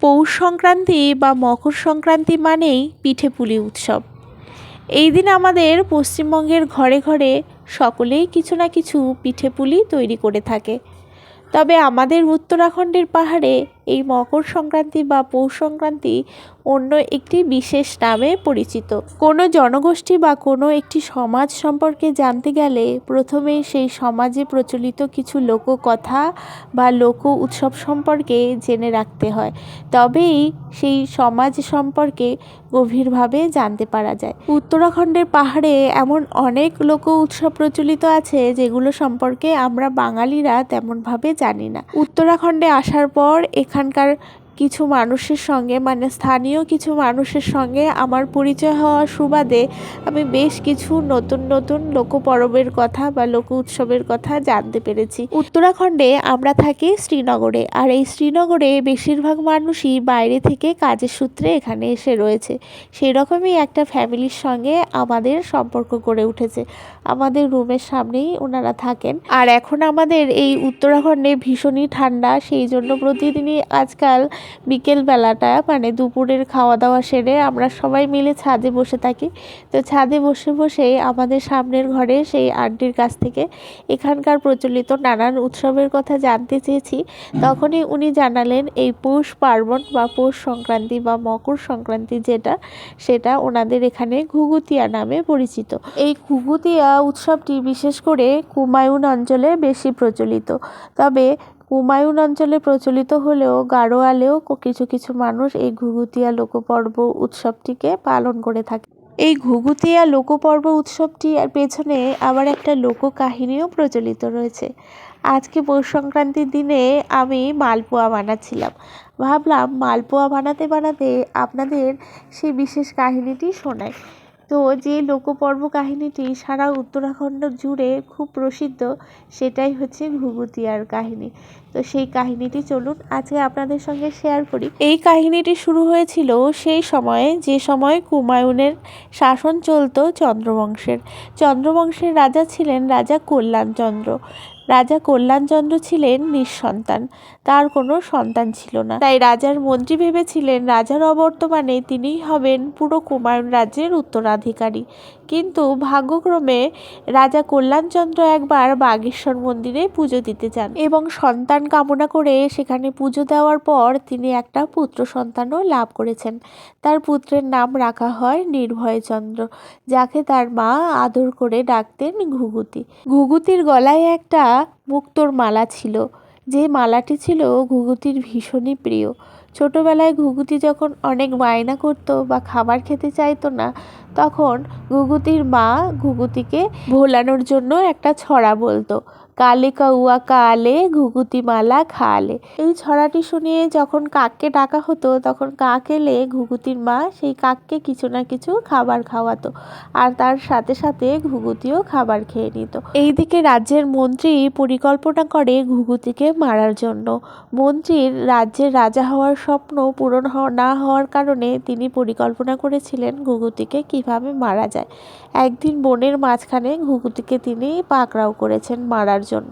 পৌষ সংক্রান্তি বা মকর সংক্রান্তি মানেই পিঠে পুলি উৎসব। এই দিন আমাদের পশ্চিমবঙ্গের ঘরে ঘরে সকলেই কিছু না কিছু পিঠে পুলি তৈরি করে থাকে। তবে আমাদের উত্তরাখণ্ডের পাহাড়ে এই মকর সংক্রান্তি বা পৌষ সংক্রান্তি অন্য একটি বিশেষ নামে পরিচিত। কোনো জনগোষ্ঠী বা কোনো একটি সমাজ সম্পর্কে জানতে গেলে প্রথমে সেই সমাজে প্রচলিত কিছু লোককথা বা লোক উৎসব সম্পর্কে জেনে রাখতে হয়। তবেই সেই সমাজ সম্পর্কে গভীরভাবে জানতে পারা যায়। উত্তরাখণ্ডের পাহাড়ে এমন অনেক লোক উৎসব প্রচলিত আছে যেগুলো সম্পর্কে আমরা বাঙালিরা তেমনভাবে জানি না। উত্তরাখণ্ডে আসার পর এখানকার কিছু মানুষের সঙ্গে মানে স্থানীয় কিছু মানুষের সঙ্গে আমার পরিচয় হওয়ার সুবাদে আমি বেশ কিছু নতুন নতুন লোক পরবের কথা বা লোক উৎসবের কথা জানতে পেরেছি। উত্তরাখণ্ডে আমরা থাকি শ্রীনগরে, আর এই শ্রীনগরে বেশিরভাগ মানুষই বাইরে থেকে কাজের সূত্রে এখানে এসে রয়েছে। সেই রকমই একটা ফ্যামিলির সঙ্গে আমাদের সম্পর্ক গড়ে উঠেছে। আমাদের রুমের সামনেই ওনারা থাকেন। আর এখন আমাদের এই উত্তরাখণ্ডে ভীষণই ঠান্ডা, সেই জন্য প্রতিদিনই আজকাল বিকেল বেলাটা মানে দুপুরের খাওয়া দাওয়া সেরে আমরা সবাই মিলে ছাদে বসে থাকি। তো ছাদে বসে বসে আমাদের সামনের ঘরে সেই আন্টির কাছ থেকে এখানকার প্রচলিত নানান উৎসবের কথা জানতে চেয়েছি। তখনই উনি জানালেন, এই পৌষ পার্বণ বা পৌষ সংক্রান্তি বা মকর সংক্রান্তি যেটা, সেটা ওনাদের এখানে ঘুঘুতিয়া নামে পরিচিত। এই ঘুঘুতিয়া উৎসবটি বিশেষ করে কুমায়ুন অঞ্চলে বেশি প্রচলিত। তবে কুমায়ুন অঞ্চলে প্রচলিত হলেও গাড়োয়ালেও কিছু কিছু মানুষ এই ঘুঘুতিয়া লোকপর্ব উৎসবটিকে পালন করে থাকে। এই ঘুঘুতিয়া লোকপর্ব উৎসবটির পেছনে আবার একটা লোককাহিনীও প্রচলিত রয়েছে। আজকে পৌষ সংক্রান্তির দিনে আমি মালপোয়া বানাচ্ছিলাম। ভাবলাম মালপোয়া বানাতে বানাতে আপনাদের সেই বিশেষ কাহিনীটি শোনাই। তো যে লোকপর্ব কাহিনীটি সারা উত্তরাখণ্ড জুড়ে খুব প্রসিদ্ধ, সেটাই হচ্ছে ঘুঘুতিয়ার কাহিনী। তো সেই কাহিনীটি চলুন আজকে আপনাদের সঙ্গে শেয়ার করি। এই কাহিনীটি শুরু হয়েছিল সেই সময়ে, যে সময় কুমায়ুনের শাসন চলত চন্দ্রবংশের। চন্দ্রবংশের রাজা ছিলেন রাজা কল্যাণচন্দ্র। রাজা কল্যাণচন্দ্র ছিলেন নিঃসন্তান। তার কোনো সন্তান ছিল না। তাই রাজার মন্ত্রী ভেবেছিলেন, রাজার অবর্তমানে তিনিই হবেন পুরো কুমায়ুন রাজ্যের উত্তরাধিকারী। কিন্তু ভাগ্যক্রমে রাজা কল্যাণচন্দ্র একবার বাগেশ্বর মন্দিরে পুজো দিতে যান এবং সন্তান কামনা করে সেখানে পুজো দেওয়ার পর তিনি একটা পুত্র সন্তানও লাভ করেছেন। তার পুত্রের নাম রাখা হয় নির্ভয়চন্দ্র, যাকে তার মা আদর করে ডাকতেন ঘুঘুতি। ঘুঘুতির গলায় একটা মুক্তোর মালা ছিল। যে মালাটি ছিল ঘুঘুতির ভীষণই প্রিয়। ছোটোবেলায় ঘুঘুতি যখন অনেক বায়না করত বা খাবার খেতে চাইতো না, তখন ঘুঘুতির মা ঘুঘুতিকে ভোলানোর জন্য একটা ছড়া বলতো। কালে কাউয়া, কালে ঘুঘুতি মালা খালে। এই ছড়াটি শুনিয়ে যখন কাককে ডাকা হতো, তখন কাক এলে ঘুঘুতির মা সেই কাককে কিছু না কিছু খাবার খাওয়াতো আর তার সাথে সাথে ঘুঘুতিও খাবার খেয়ে নিত। এইদিকে রাজ্যের মন্ত্রী পরিকল্পনা করে ঘুঘুতিকে মারার জন্য। মন্ত্রীর রাজ্যের রাজা হওয়ার স্বপ্ন পূরণ না হওয়ার কারণে তিনি পরিকল্পনা করেছিলেন ঘুঘুতিকে কীভাবে মারা যায়। একদিন বনের মাঝখানে ঘুঘুতিকে তিনি পাকড়াও করেছেন মারার জন্য।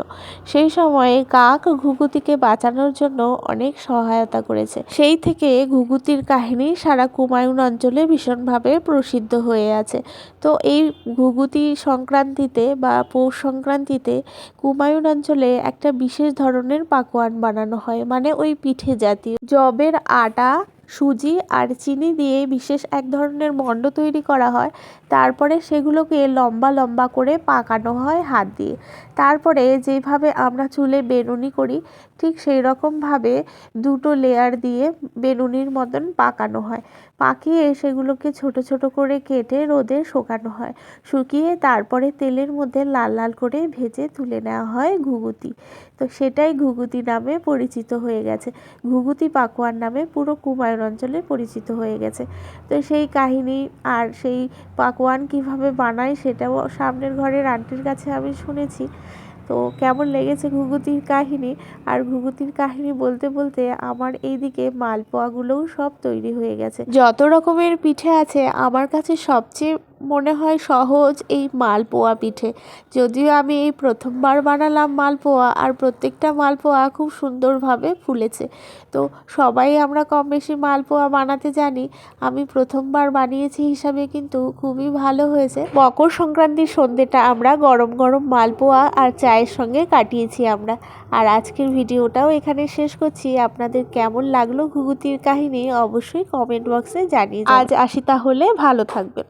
সেই সময়ে কাক ঘুঘুতিকে বাঁচানোর জন্য অনেক সহায়তা করেছে। সেই থেকে ঘুঘুতির কাহিনী সারা কুমায়ুন অঞ্চলে ভীষণভাবে প্রসিদ্ধ হয়ে আছে। তো এই ঘুঘুতি সংক্রান্তিতে বা পৌষ সংক্রান্তিতে কুমায়ুন অঞ্চলে একটা বিশেষ ধরনের পাকোয়ান বানানো হয়। মানে ওই পিঠে জাতীয়। জবের আটা সুজি আর চিনি দিয়ে বিশেষ এক ধরনের মণ্ড তৈরি করা হয়। তারপরে সেগুলোকে লম্বা লম্বা করে পাকানো হয় হাত দিয়ে। তারপরে যেভাবে আমরা চুলে বেনুনি করি, ঠিক সেই রকমভাবে দুটো লেয়ার দিয়ে বেনুনির মতন পাকানো হয়। পাকিয়ে সেগুলোকে ছোট ছোট করে কেটে রোদে শুকানো হয়। শুকিয়ে তারপরে তেলের মধ্যে লাল লাল করে ভেজে তুলে নেওয়া হয় ঘুগুতি তো সেটাই ঘুগুতি নামে পরিচিত হয়ে গেছে। ঘুগুতি পাকোয়ান নামে পুরো কুমায়ুন অঞ্চলে পরিচিত হয়ে গেছে। তো সেই কাহিনী আর সেই পাকোয়ান কীভাবে বানায় সেটাও সামনের ঘরের আন্টির কাছে আমি শুনেছি। তো কেমন লেগেছে ঘুঘুতির কাহিনী? আর ঘুঘুতির কাহিনী বলতে বলতে আমার এইদিকে মালপোয়াগুলোও সব তৈরি হয়ে গেছে। যত রকমের পিঠে আছে, আমার কাছে সবচেয়ে মনে হয় সহজ এই মালপোয়া পিঠে। যদিও আমি এই প্রথমবার বানালাম মালপোয়া, আর প্রত্যেকটা মালপোয়া খুব সুন্দরভাবে ফুলেছে। তো সবাই আমরা কম বেশি মালপোয়া বানাতে জানি। আমি প্রথমবার বানিয়েছি হিসাবে কিন্তু খুবই ভালো হয়েছে। মকর সংক্রান্তির সন্ধ্যেটা আমরা গরম গরম মালপোয়া আর চায়ের সঙ্গে কাটিয়েছি আমরা। আর আজকের ভিডিওটাও এখানে শেষ করছি। আপনাদের কেমন লাগল ঘুঘুতির কাহিনী অবশ্যই কমেন্ট বক্সে জানিয়ে আজ আসি তাহলে, ভালো থাকবেন।